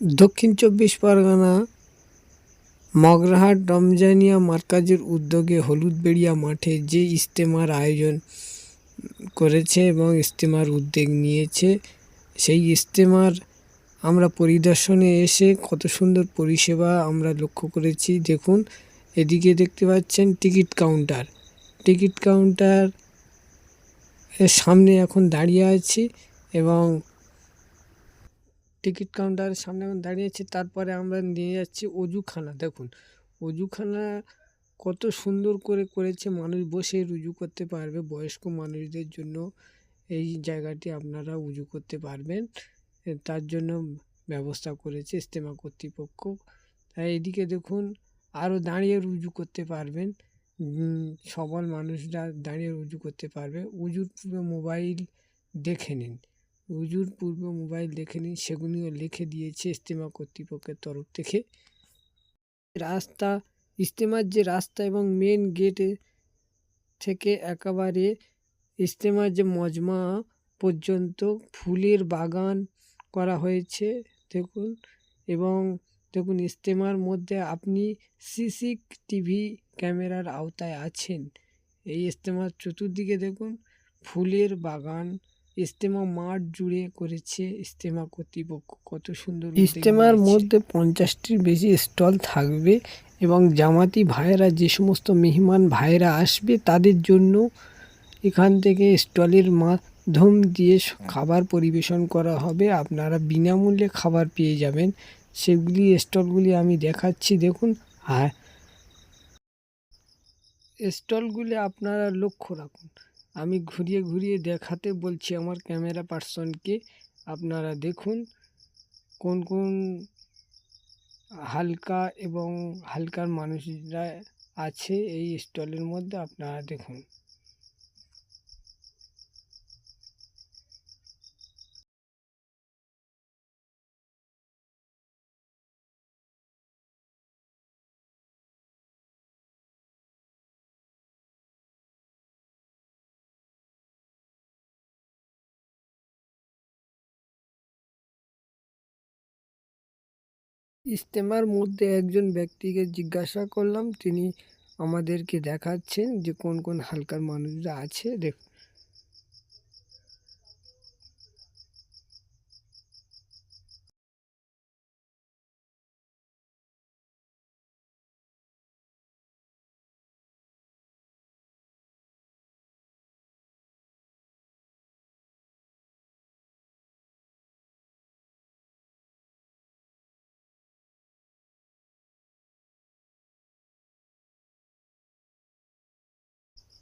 দক্ষিণ চব্বিশ পরগনা, মগরাহাট, রমজানিয়া মার্কাজের উদ্যোগে হলুদবেড়িয়া মাঠে যে ইজতেমার আয়োজন করেছে এবং ইজতেমার উদ্যোগ নিয়েছে, সেই ইজতেমার আমরা পরিদর্শনে এসে কত সুন্দর পরিষেবা আমরা লক্ষ্য করেছি। দেখুন, এদিকে দেখতে পাচ্ছেন টিকিট কাউন্টার। টিকিট কাউন্টার এর সামনে এখন দাঁড়িয়ে আছি এবং টিকিট কাউন্টারের সামনে এখন দাঁড়িয়ে আছি, তারপরে আমরা নিয়ে যাচ্ছি অজুখানা। দেখুন, অজুখানা কত সুন্দর করে করেছে মানুষ, বসে রুজু করতে পারবে, বয়স্ক মানুষদের জন্য এই জায়গাটি আপনারা উজু করতে পারবেন। তার জন্য ব্যবস্থা করেছে ইস্তেমা কর্তৃপক্ষ। তাই এদিকে দেখুন, আরও দাঁড়িয়ে রুজু করতে পারবেন। সবল মানুষরা দাঁড়িয়ে উজু করতে পারবে। উজুর মোবাইল দেখে নিন। উজুর পূর্ব মোবাইল দেখে নিন সেগুলিও লিখে দিয়েছে ইজতেমা কর্তৃপক্ষের তরফ থেকে। রাস্তা, ইজতেমার যে রাস্তা এবং মেন গেটে থেকে একেবারে ইজতেমার যে মজমা পর্যন্ত ফুলের বাগান করা হয়েছে, দেখুন। এবং দেখুন, ইজতেমার মধ্যে আপনি সিসি টিভি ক্যামেরার আওতায় আছেন। এই ইজতেমার চতুর্দিকে দেখুন, ফুলের বাগান ইজতেমা মাঠ জুড়ে করেছে ইজতেমা কর্তৃপক্ষ। কত সুন্দর ইজতেমার মধ্যে পঞ্চাশটির বেশি স্টল থাকবে এবং জামাতি ভাইয়েরা যে সমস্ত মেহমান ভাইয়েরা আসবে তাদের জন্য এখান থেকে স্টলের মাধ্যম দিয়ে খাবার পরিবেশন করা হবে। আপনারা বিনামূল্যে খাবার পেয়ে যাবেন। সেগুলি স্টলগুলি আমি দেখাচ্ছি দেখুন। আর স্টলগুলি আপনারা লক্ষ্য রাখুন। আমি ঘুরিয়ে ঘুরিয়ে দেখাতে বলছি আমার ক্যামেরা পার্সনকে। আপনারা দেখুন কোন কোন হালকা এবং হালকার মানুষরা আছে এই স্টলের মধ্যে, আপনারা দেখুন। ইজতেমার মধ্যে একজন ব্যক্তিকে জিজ্ঞাসা করলাম, তিনি আমাদেরকে দেখাচ্ছেন যে কোন কোন হালকার মানুষরা আছে। দেখ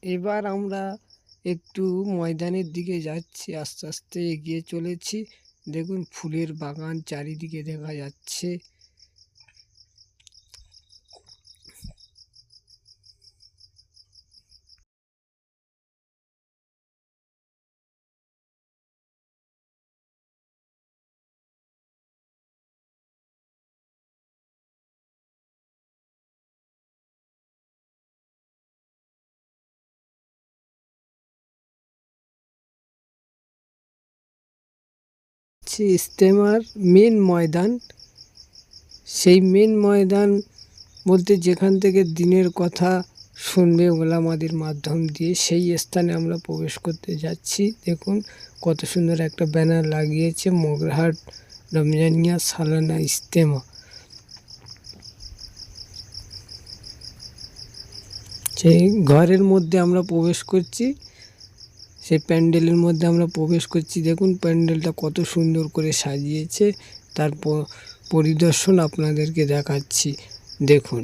এবার আমরা একটু ময়দানের দিকে যাচ্ছি, আস্তে আস্তে এগিয়ে চলেছি। দেখুন, ফুলের বাগান চারিদিকে দেখা যাচ্ছে। ইজতেমার মেন ময়দান। সেই মেন ময়দান বলতে যেখান থেকে দিনের কথা শুনবে ওলামাদের মাধ্যম দিয়ে সেই স্থানে আমরা প্রবেশ করতে যাচ্ছি। দেখুন কত সুন্দর একটা ব্যানার লাগিয়েছে মগরাহাট রমজানিয়া সালানা ইজতেমা। সেই ঘরের মধ্যে আমরা প্রবেশ করছি। সেই প্যান্ডেলের মধ্যে আমরা প্রবেশ করছি। দেখুন, প্যান্ডেলটা কত সুন্দর করে সাজিয়েছে। তার পরিদর্শন আপনাদেরকে দেখাচ্ছি। দেখুন।